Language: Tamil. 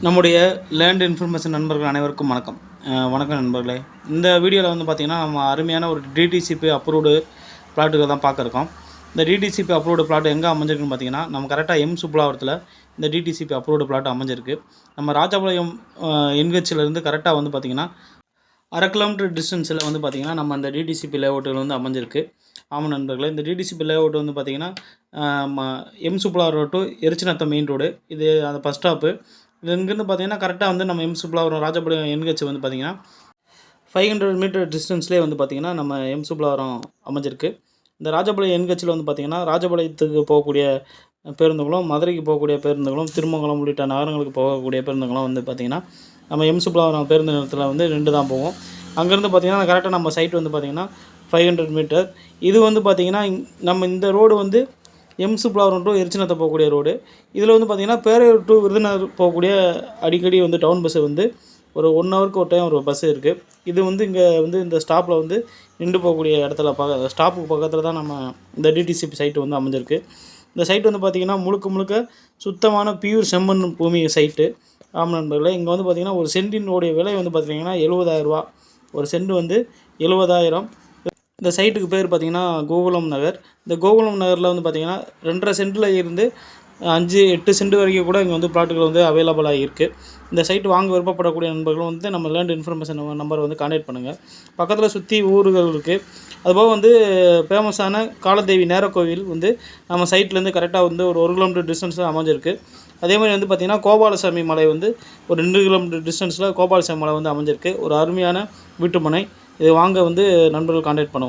நம்முடைய லேண்ட் இன்ஃபர்மேஷன் நண்பர்கள் அனைவருக்கும் வணக்கம். வணக்கம் நண்பர்களே. இந்த வீடியோவில் வந்து பார்த்திங்கன்னா நம்ம அருமையான ஒரு டிடிசிபி அப்ரூவ்டு பிளாட்டுகள் தான் பார்க்குறோம் இந்த டிடிசிபி அப்ரூவ்டு பிளாட் எங்கே அமைஞ்சிருக்குன்னு பார்த்தீங்கன்னா நம்ம கரெக்டாக எம் சுப்புலாவரத்தில் இந்த டிடிசிபி அப்ரூவ்டு பிளாட் அமைஞ்சிருக்கு. நம்ம ராஜபாளையம் என்ஹெச்சிலேருந்து கரெக்டாக வந்து பார்த்திங்கன்னா அரை கிலோமீட்டர் டிஸ்டன்ஸில் வந்து பார்த்திங்கன்னா நம்ம அந்த டிடிசிபி லேஅவுட்டில் வந்து அமைஞ்சிருக்கு. ஆமாம் நண்பர்களே இந்த டிடிசிபி லேஅவுட் வந்து பார்த்திங்கன்னா ம- எம் சுப்லா ரோட் எரிச்சிநத்தம் மெயின் ரோடு இது அந்த பஸ் ஸ்டாப்பு இது இங்கேருந்து பார்த்தீங்கன்னா கரெக்டாக வந்து நம்ம எம் சுப்லாவரம் ராஜபாளையம் என்ஹெச் வந்து பார்த்திங்கன்னா ஃபைவ் ஹண்ட்ரட் மீட்டர் டிஸ்டன்ஸ்லேயே வந்து பார்த்திங்கன்னா நம்ம எம்சுப்ளாவரம் அமைஞ்சிருக்கு. இந்த ராஜபாளையம் என்ஹெச்சில் வந்து பார்த்திங்கன்னா ராஜபாளையத்துக்கு போகக்கூடிய பேருந்துகளும் மதுரைக்கு போகக்கூடிய பேருந்துகளும் திருமங்கலம் உள்ளிட்ட நகரங்களுக்கு போகக்கூடிய பேருந்துகளும் வந்து பார்த்திங்கன்னா நம்ம எம்சுப்ளாவரம் பேருந்து நிலையத்தில் வந்து ரெண்டு தான் போவோம் அங்கேருந்து பார்த்திங்கன்னா கரெக்டாக நம்ம சைட் வந்து பார்த்திங்கன்னா ஃபைவ் ஹண்ட்ரட் மீட்டர் இது வந்து பார்த்திங்கன்னா இங்- நம்ம இந்த ரோடு வந்து எம்சு சுப்லாவரம் டு எரிச்சினத்தை போகக்கூடிய ரோடு இதில் வந்து பார்த்திங்கன்னா பேரையூர் டு விருதுநகர் போகக்கூடிய அடிக்கடி வந்து டவுன் பஸ்ஸு வந்து ஒரு ஒன் ஹவருக்கு ஒரு டைம் ஒரு பஸ்ஸு இருக்குது இது வந்து இங்கே வந்து இந்த ஸ்டாப்பில் வந்து நின்று போகக்கூடிய இடத்துல பக்க ஸ்டாப்புக்கு பக்கத்தில் தான் நம்ம இந்த டிடிசிபி சைட்டு வந்து அமைஞ்சிருக்கு. இந்த சைட் வந்து பார்த்திங்கன்னா முழுக்க முழுக்க சுத்தமான பியூர் செம்மண் பூமி சைட்டு ஆமாம் நண்பர்களே இங்கே வந்து பார்த்திங்கன்னா ஒரு சென்டினுடைய விலை வந்து பார்த்திங்கன்னா எழுபதாயிரரூபா ஒரு சென்ட் வந்து எழுபதாயிரம். இந்த சைட்டுக்கு பேர் பார்த்திங்கன்னா கோகுலம் நகர். இந்த கோகுலம் நகரில் வந்து பார்த்திங்கன்னா ரெண்டரை சென்டில் இருந்து அஞ்சு எட்டு சென்ட் வரைக்கும் கூட இங்கே வந்து ப்ளாட்டுகள் வந்து அவைலபிளாக இருக்குது இந்த சைட் வாங்க விருப்பப்படக்கூடிய நண்பர்கள் வந்து நம்ம லேண்ட் இன்ஃபர்மேஷன் நம்பரை வந்து கான்டாக்ட் பண்ணுங்கள் பக்கத்தில் சுற்றி ஊர்கள் இருக்குது அதுபோக வந்து ஃபேமஸான காலதேவி நேர கோவில் வந்து நம்ம சைட்லேருந்து கரெக்டாக வந்து ஒரு ஒரு கிலோமீட்டர் டிஸ்டன்ஸில் அமைஞ்சிருக்கு. அதே மாதிரி வந்து பார்த்திங்கன்னா கோபாலசாமி மலை வந்து ஒரு ரெண்டு கிலோமீட்டர் டிஸ்டன்ஸில் கோபாலசாமி மலை வந்து அமைஞ்சிருக்கு. ஒரு அருமையான வீட்டுமனை. இது வாங்க வந்து நண்பர்கள் கான்டாக்ட் பண்ணுவோம்.